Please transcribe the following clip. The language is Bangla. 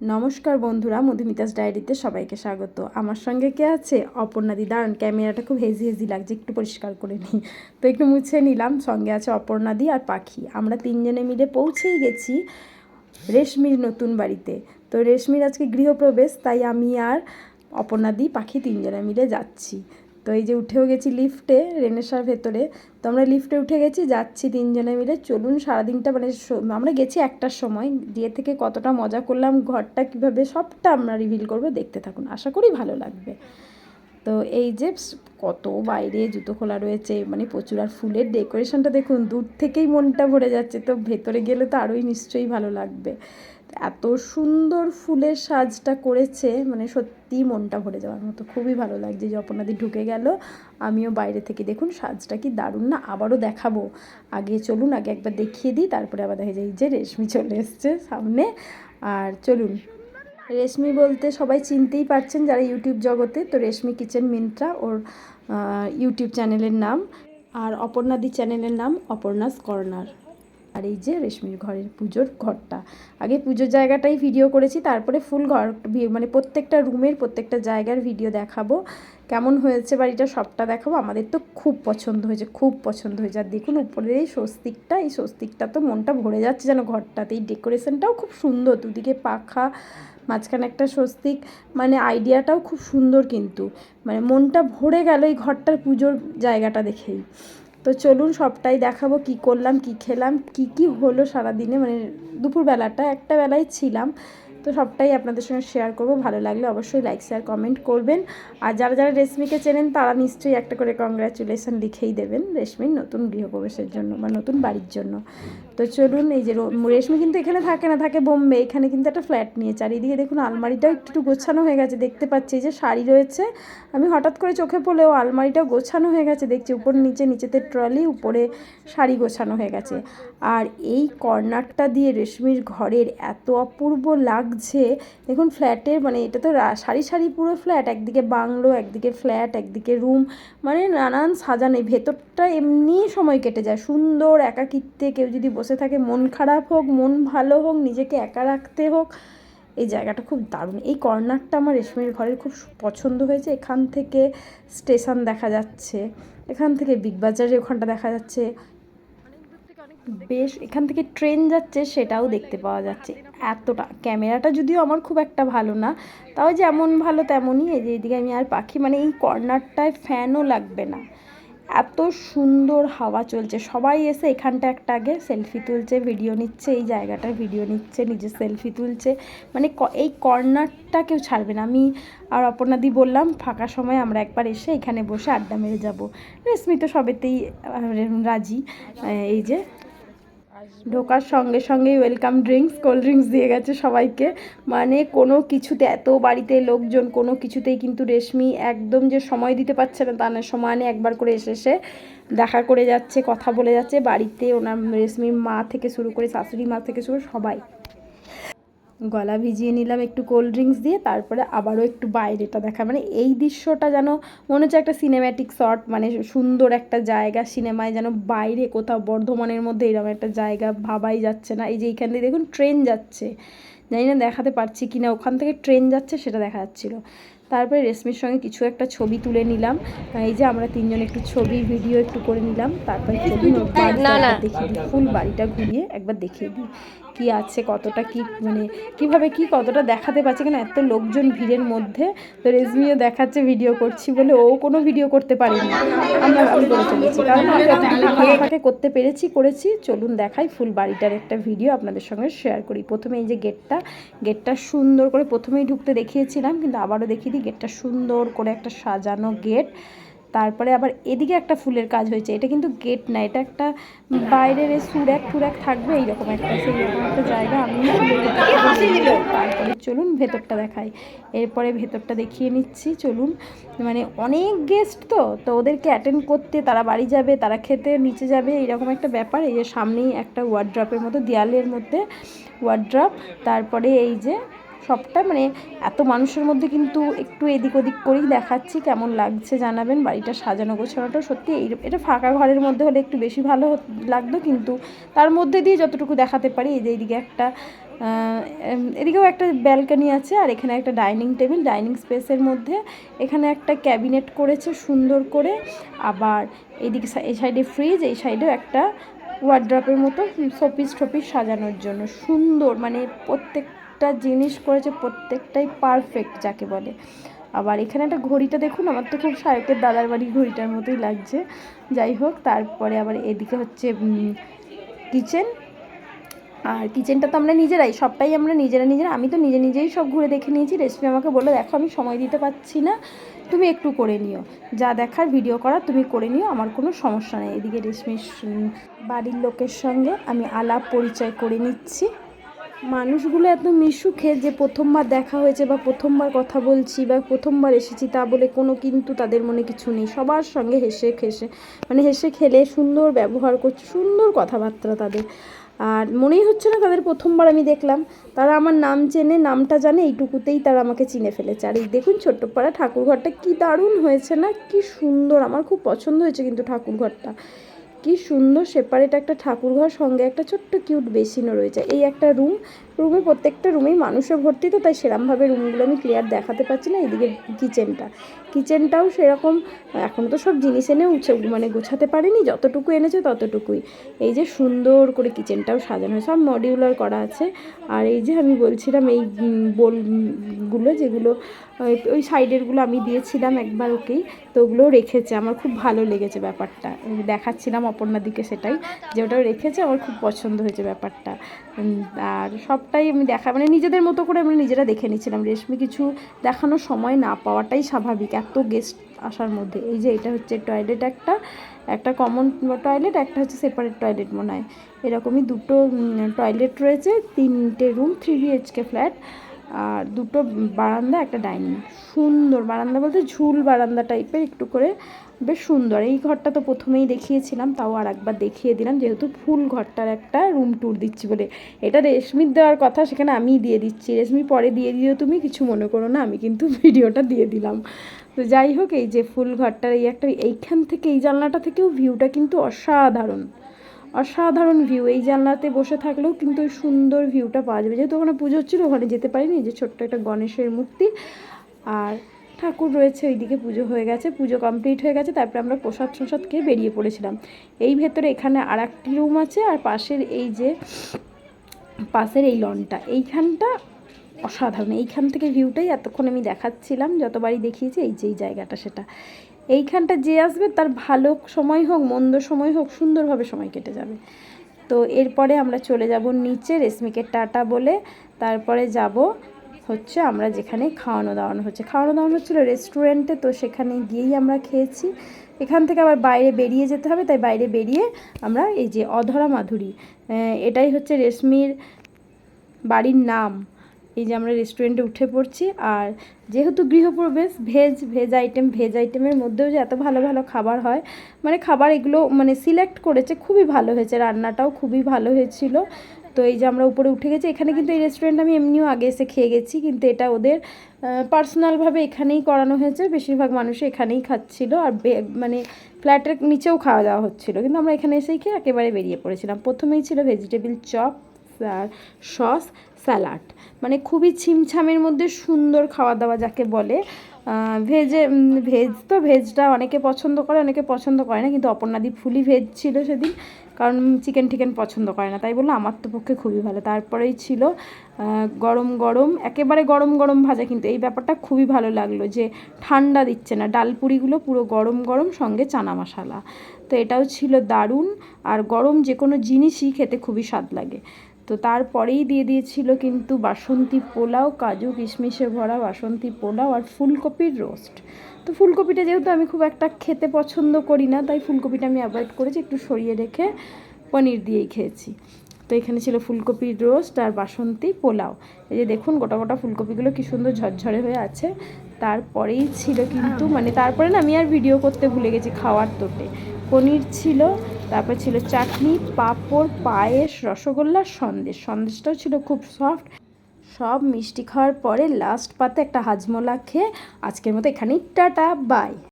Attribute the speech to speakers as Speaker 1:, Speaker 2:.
Speaker 1: নমস্কার বন্ধুরা, মধুমিতাস ডায়েরিতে সবাইকে স্বাগত। আমার সঙ্গে কে আছে? অপর্ণাদি দাঁড়ান, ক্যামেরাটা খুব হেজি হেজি লাগছে, একটু পরিষ্কার করে নিই। তো একটু মুছে নিলাম, সঙ্গে আছে অপর্ণাদি আর পাখি। আমরা তিনজনে মিলে পৌঁছেই গেছি রেশমির নতুন বাড়িতে। তো রেশমির আজকে গৃহপ্রবেশ, তাই আমি আর অপর্ণাদি পাখি তিনজনে মিলে যাচ্ছি। তো এই যে উঠেও গেছি লিফটে, রেনেসার ভেতরে। তো আমরা লিফটে উঠে গেছি, যাচ্ছি তিনজনে মিলে। চলুন সারাদিনটা মানে আমরা গেছি একটার সময়। গিয়ে থেকে কতটা মজা করলাম, ঘরটা কীভাবে, সবটা আমরা রিভিল করব। দেখতে থাকুন। আশা করি ভালো লাগবে। তো এই যে কত বাইরে জুতো খোলা রয়েছে মানে প্রচুর। আর ফুলের ডেকোরেশনটা দেখুন, দূর থেকেই মনটা ভরে যাচ্ছে। তো ভেতরে গেলে তো আরোই নিশ্চয়ই ভালো লাগবে। এত সুন্দর ফুলের সাজটা করেছে মানে সত্যি মনটা ভরে যাওয়ার মতো। খুবই ভালো লাগছে যে অপর্ণাদি ঢুকে গেল। আমিও বাইরে থেকে দেখুন সাজটা কি দারুণ। না, আবারও দেখাবো। আগে চলুন, আগে একবার দেখিয়ে দিই, তারপরে আবার দেখা যায় যে রেশমি চলে এসছে সামনে। আর চলুন। রেশমি বলতে সবাই চিনতেই পারছেন যারা ইউটিউব জগতে, তো রেশমি কিচেন মিন্ত্রা ওর ইউটিউব চ্যানেলের নাম। আর অপর্ণাদি চ্যানেলের নাম অপর্ণাস কর্নার। আর এই যে রেশমির ঘরের পুজোর ঘরটা। আগে পুজোর জায়গাটাই ভিডিও করেছি, তারপরে ফুল ঘর মানে প্রত্যেকটা রুমের প্রত্যেকটা জায়গার ভিডিও দেখাবো। কেমন হয়েছে বাড়িটা সবটা দেখাবো। আমাদের তো খুব পছন্দ হয়েছে, খুব পছন্দ হয়েছে। আর দেখুন, উপরের এই স্বস্তিকটা এই স্বস্তিকটা তো মনটা ভরে যাচ্ছে যেন ঘরটাতে। এই ডেকোরেশনটাও খুব সুন্দর, দুদিকে পাখা, মাঝখানে একটা স্বস্তিক। মানে আইডিয়াটাও খুব সুন্দর কিন্তু। মানে মনটা ভরে গেল এই ঘরটার পুজোর জায়গাটা দেখেই। তো চলুন সবটাই দেখাবো, কি করলাম, কি খেলাম, কি কি হলো সারাদিনে। মানে দুপুরবেলাটা, একটা বেলায় ছিলাম। তো সবটাই আপনাদের সঙ্গে শেয়ার করব। ভালো লাগলে অবশ্যই লাইক শেয়ার কমেন্ট করবেন। আর যারা যারা রেশমিকে চেনেন, তারা নিশ্চয়ই একটা করে কংগ্রাচুলেশন লিখেই দেবেন রেশমির নতুন গৃহপ্রবেশের জন্য বা নতুন বাড়ির জন্য। তো চলুন, এই যে রেশমি কিন্তু এখানে থাকে না, থাকে বোম্বে। এখানে কিন্তু একটা ফ্ল্যাট নিয়ে, চারিদিকে দেখুন আলমারিটাও একটু গোছানো হয়ে গেছে। দেখতে পাচ্ছি যে শাড়ি রয়েছে। আমি হঠাৎ করে চোখে পড়লেও আলমারিটাও গোছানো হয়ে গেছে। দেখছি উপর নিচে, নিচেতে ট্রলি উপরে শাড়ি গোছানো হয়ে গেছে। আর এই কর্নারটা দিয়ে রেশমির ঘরের এত অপূর্ব লাগছে। দেখুন ফ্ল্যাটের মানে এটা তো সারি সারি পুরো ফ্ল্যাট, একদিকে বাংলো, একদিকে ফ্ল্যাট, একদিকে রুম মানে নানান সাজানো। ভেতরটা এমনি সময় কেটে যায়। সুন্দর একাকিত্বে কেউ যদি বসে থাকে, মন খারাপ হোক, মন ভালো হোক, নিজেকে একা রাখতে হোক, এই জায়গাটা খুব দারুণ। এই কর্নারটা আমার রেশমির ঘরের খুব পছন্দ হয়েছে। এখান থেকে স্টেশন দেখা যাচ্ছে। এখান থেকে বিগ বাজারের ওখানটা দেখা যাচ্ছে। বেশ, এখান থেকে ট্রেন যাচ্ছে সেটাও দেখতে পাওয়া যাচ্ছে। এতটা, ক্যামেরাটা যদিও আমার খুব একটা ভালো না, তাও যেমন ভালো তেমনই এই যে এদিকে আমি আর পাখি মানে এই কর্নারটায় ফ্যানও লাগবে না। এত সুন্দর হাওয়া চলছে, সবাই এসে এখানটা একটা আগে সেলফি তুলছে, ভিডিও নিচ্ছে, এই জায়গাটার ভিডিও নিচ্ছে নিজের সেলফি তুলছে মানে এই কর্নারটা কেউ ছাড়বে না। আমি আর অপর্ণাদি বললাম, ফাঁকা সময় আমরা একবার এসে এখানে বসে আড্ডা মেরে যাব। রেশমি তো সবেতেই রাজি এই যে ঢোকার সঙ্গে সঙ্গেই ওয়েলকাম ড্রিঙ্কস কোল্ড ড্রিঙ্কস দিয়ে গেছে সবাইকে। মানে কোনো কিছুতে এত বাড়িতে লোকজন, কোনো কিছুতেই কিন্তু রেশমি একদম যে সময় দিতে পারছে না, তা না, সমানে একবার করে এসে এসে দেখা করে যাচ্ছে, কথা বলে যাচ্ছে। বাড়িতে ওনার রেশমির মা থেকে শুরু করে শাশুড়ি মা থেকে শুরু সবাই। গলা ভিজিয়ে নিলাম একটু কোল্ড ড্রিঙ্কস দিয়ে তারপরে আবারও একটু বাইরেটা দেখা। মানে এই দৃশ্যটা যেন মনে হচ্ছে একটা সিনেম্যাটিক শট মানে সুন্দর একটা জায়গা সিনেমায় যেন বাইরে কোথাও বর্ধমানের মধ্যে এরকম একটা জায়গা ভাবাই যাচ্ছে না। এই যে এইখান দিয়ে দেখুন ট্রেন যাচ্ছে। জানি না দেখাতে পারছি কি না ওখান থেকে ট্রেন যাচ্ছে সেটা দেখা যাচ্ছিল। তারপরে রেশমির সঙ্গে কিছু একটা ছবি তুলে নিলাম। এই যে আমরা তিনজন একটু ছবি ভিডিও একটু করে নিলাম। তারপরে দিই। ফুল বাড়িটা ঘুরিয়ে একবার দেখিয়ে দিই। কি আছে কতটা কি মানে কীভাবে কি কতটা দেখাতে পারছে কেন এত লোকজন ভিড়ের মধ্যে। তো রেজমিও দেখাচ্ছে ভিডিও করছি বলে ও কোনো ভিডিও করতে পারেনি। আমরা আমি করে চলেছি। কারণ আমি ফাঁকে ফাঁকে করতে পেরেছি করেছি। চলুন দেখাই ফুল বাড়িটার একটা ভিডিও আপনাদের সঙ্গে শেয়ার করি। প্রথমে এই যে গেটটা গেটটা সুন্দর করে প্রথমেই ঢুকতে দেখিয়েছিলাম কিন্তু আবারও দেখিয়ে দিই গেটটা সুন্দর করে একটা সাজানো গেট তারপরে আবার এদিকে একটা ফুলের কাজ হয়েছে। এটা কিন্তু গেট না, এটা একটা বাইরের সুরাক টুরাক থাকবে এইরকম একটা সেই রকম একটা জায়গা। আমি তারপরে চলুন, ভেতরটা দেখাই। এরপরে ভেতরটা দেখিয়ে নিচ্ছি, চলুন। মানে অনেক গেস্ট তো তো ওদেরকে অ্যাটেন্ড করতে, তারা বাড়ি যাবে, তারা খেতে, নিচে যাবে, এইরকম একটা ব্যাপার। এই যে সামনেই একটা ওয়ার্ড্রপের মতো, দেয়ালের মধ্যে ওয়ার্ড্রপ তারপরে এই যে সবটা মানে এত মানুষের মধ্যে কিন্তু একটু এদিক ওদিক করেই দেখাচ্ছি, কেমন লাগছে জানাবেন। বাড়িটা সাজানো গোছানোটা সত্যি এই, এটা ফাঁকা ঘরের মধ্যে হলে একটু বেশি ভালো লাগতো, কিন্তু তার মধ্যে দিয়ে যতটুকু দেখাতে পারি, এই যে এইদিকে একটা এদিকেও একটা ব্যালকনি আছে আর এখানে একটা ডাইনিং টেবিল, ডাইনিং স্পেসের মধ্যে। এখানে একটা ক্যাবিনেট করেছে সুন্দর করে। আবার এইদিকে সা- এই সাইডে ফ্রিজ, এই সাইডেও একটা ওয়ার্ড্রপের মতো শোপিস টোপিস সাজানোর জন্য। সুন্দর মানে প্রত্যেকটা জিনিস করেছে প্রত্যেকটাই পারফেক্ট যাকে বলে। আবার এখানে একটা ঘড়িটা দেখুন, আমার তো খুব শায়কের দাদার বাড়ির ঘড়িটার মতোই লাগছে। যাই হোক, তারপরে আবার এদিকে হচ্ছে কিচেন আর কিচেনটা তো আমরা নিজেরাই, সবটাই আমরা নিজেরা নিজেরা। আমি তো নিজে নিজেই সব ঘুরে দেখে নিয়েছি রেসিপি আমাকে বলল, দেখো, আমি সময় দিতে পারছি না, তুমি একটু করে নিও। যা দেখার ভিডিও করার, তুমি করে নিও, আমার কোনো সমস্যা নেই। এদিকে রেশমির বাড়ির লোকের সঙ্গে আমি আলাপ পরিচয় করে নিচ্ছি। মানুষগুলো এত মিশুখে যে প্রথমবার দেখা হয়েছে বা প্রথমবার কথা বলছি বা প্রথমবার এসেছি তা বলে কোনো কিন্তু তাদের মনে কিছু নেই। সবার সঙ্গে হেসে খেসে মানে হেসে খেলে সুন্দর ব্যবহার করছে, সুন্দর কথাবার্তা তাদের। আর মনেই হচ্ছে না তাদের প্রথমবার আমি দেখলাম। তারা আমার নাম চেনে, নামটা জানে, এইটুকুতেই তারা আমাকে চিনে ফেলেছে। আর এই দেখুন ছোট্টপাড়া ঠাকুরঘরটা, কি দারুণ হয়েছে না? কি সুন্দর। আমার খুব পছন্দ হয়েছে কিন্তু ঠাকুরঘরটা। কি সুন্দর সেপারেট একটা ঠাকুরঘর, সঙ্গে একটা ছোট্ট কিউট বেসিনও রয়েছে। এই একটা রুম রুমে, প্রত্যেকটা রুমেই মানুষে ভর্তি, তো তাই সেরমভাবে রুমগুলো আমি ক্লিয়ার দেখাতে পারছি না, এদিকে কিচেনটা কিচেনটাও সেরকম, এখন তো সব জিনিস এনে মানে গোছাতে পারিনি, যতটুকু এনেছে ততটুকুই। এই যে সুন্দর করে কিচেনটাও সাজানো সব মডিউলার করা আছে। আর এই যে আমি বলছিলাম, এই বোলগুলো যেগুলো, ওই- সাইডেরগুলো আমি দিয়েছিলাম একবার ওকেই, তো ওগুলো রেখেছে, আমার খুব ভালো লেগেছে ব্যাপারটা। দেখাচ্ছিলাম অপর্ণার দিকে সেটাই, যে ওটাও রেখেছে, আমার খুব পছন্দ হয়েছে ব্যাপারটা। আর আর সবটাই আমি দেখা মানে নিজেদের মতো করে আমরা নিজেরা দেখে নিচ্ছিলাম রেশমি কিছু দেখানোর সময় না পাওয়াটাই স্বাভাবিক, এত গেস্ট আসার মধ্যে। এই যে এটা হচ্ছে টয়লেট একটা একটা কমন টয়লেট একটা হচ্ছে সেপারেট টয়লেট মনে হয়। এরকমই দুটো টয়লেট রয়েছে, তিনটে রুম থ্রি বিএইচকে ফ্ল্যাট আর দুটো বারান্দা, একটা ডাইনিং। সুন্দর বারান্দা বলতে ঝুল বারান্দা টাইপের, একটু করে বেশ সুন্দর। এই ঘরটা তো প্রথমেই দেখিয়েছিলাম, তাও আর একবার দেখিয়ে দিলাম, যেহেতু ফুল ঘরটার একটা রুম ট্যুর দিচ্ছি বলে। এটা রেশমির দেওয়ার কথা, সেখানে আমিই দিয়ে দিচ্ছি। রেশমি পরে দিয়ে দিও তুমি, কিছু মনে করো না, আমি কিন্তু ভিডিওটা দিয়ে দিলাম। তো যাই হোক, এই যে ফুল ঘরটার এই একটা, এইখান থেকে, এই জানলাটা থেকেও ভিউটা কিন্তু অসাধারণ। অসাধারণ ভিউ এই জানলাতে বসে থাকলেও কিন্তু ওই সুন্দর ভিউটা পাওয়া যাবে। যেহেতু ওখানে পুজো হচ্ছিল, ওখানে যেতে পারিনি। যে ছোট্ট একটা গণেশের মূর্তি। আর ঠাকুর রয়েছে, ওইদিকে পুজো হয়ে গেছে। পুজো কমপ্লিট হয়ে গেছে। তারপরে আমরা প্রসাদ প্রসাদ খেয়ে বেরিয়ে পড়েছিলাম। এই ভেতরে এখানে আর একটি রুম আছে আর পাশের এই যে, পাশের এই লনটা এইখানটা অসাধারণ। এইখান থেকে ভিউটাই এতক্ষণ আমি দেখাচ্ছিলাম। যতবারই দেখিয়েছি, এই যে, এই জায়গাটা সেটা। এইখানটা যে আসবে, তার ভালো সময় হোক, মন্দ সময় হোক, সুন্দরভাবে সময় কেটে যাবে। তো এরপরে আমরা চলে যাব নিচে রেশমিকে টাটা বলে। তারপরে যাব হচ্ছে আমরা যেখানে খাওয়ানো দাওয়ানো হচ্ছে। খাওয়ানো দাওয়ানো হচ্ছিল রেস্টুরেন্টে, তো সেখানে গিয়েই আমরা খেয়েছি। এখান থেকে আবার বাইরে বেরিয়ে যেতে হবে, তাই বাইরে বেরিয়ে আমরা এই যে অধরা মাধুরী এটাই হচ্ছে রেশমির বাড়ির নাম। এই যে আমরা রেস্টুরেন্টে উঠে পড়ছি, আর যেহেতু গৃহপ্রবেশ ভেজ ভেজ আইটেম ভেজ আইটেমের মধ্যেও যে এত ভালো ভালো খাবার হয় মানে খাবার এগুলো মানে সিলেক্ট করেছে খুবই ভালো হয়েছে, রান্নাটাও খুবই ভালো হয়েছিল। তো এই যে আমরা উপরে উঠে গেছি, এখানে কিন্তু এই রেস্টুরেন্ট আমি এমনিও আগে এসে খেয়ে গেছি, কিন্তু এটা ওদের পার্সোনালভাবে এখানেই করানো হয়েছে, বেশিরভাগ মানুষ এখানেই খাচ্ছিল, আর মানে ফ্ল্যাটের নিচেও খাওয়া দাওয়া হচ্ছিল। কিন্তু আমরা এখানে এসেই খেয়ে একেবারে বেরিয়ে পড়েছিলাম। প্রথমেই ছিল ভেজিটেবিল চপ আর সস স্যালাড। মানে খুবই ছিমছামের মধ্যে সুন্দর খাওয়া দাওয়া যাকে বলে। ভেজে ভেজ তো ভেজটা অনেকে পছন্দ করে, অনেকে পছন্দ করে না। কিন্তু অপর্ণাদি ফুলি ভেজ ছিল সেদিন। কারণ চিকেন টিকেন পছন্দ করে না। তাই বলল, আমার তো পক্ষে খুবই ভালো। তারপরেই ছিল গরম গরম, একেবারে গরম গরম ভাজা। কিন্তু এই ব্যাপারটা খুবই ভালো লাগল যে ঠান্ডা দিচ্ছে না। ডালপুরিগুলো পুরো গরম গরম, সঙ্গে চানা মশলা। তো এটাও ছিল দারুণ। আর গরম যে কোনো জিনিসই খেতে খুবই স্বাদ লাগে। তো তারপরেই দিয়ে দিয়েছিল কিন্তু বাসন্তী পোলাও, কাজু, কিশমিশে ভরা বাসন্তী পোলাও আর ফুলকপির রোস্ট। তো ফুলকপিটা যেহেতু আমি খুব একটা খেতে পছন্দ করি না, তাই ফুলকপিটা আমি অ্যাভয়েড করেছি, একটু সরিয়ে রেখে পনির দিয়েই খেয়েছি। তো এখানে ছিল ফুলকপির রোস্ট আর বাসন্তী পোলাও। এই যে দেখুন গোটা গোটা ফুলকপিগুলো কি সুন্দর ঝরঝরে হয়ে আছে। তারপরেই ছিল কিন্তু মানে তারপরে না আমি আর ভিডিও করতে ভুলে গেছি খাওয়ার তোটে পনির ছিল, তারপর ছিল চাটনি, পাঁপড়, পায়েস, রসগোল্লা, সন্দেশ। সন্দেশটাও ছিল খুব সফট সব মিষ্টি খাওয়ার পরে লাস্ট পাতে একটা হাজমোলা খেয়ে আজকের মতো এখানেই টাটা বাই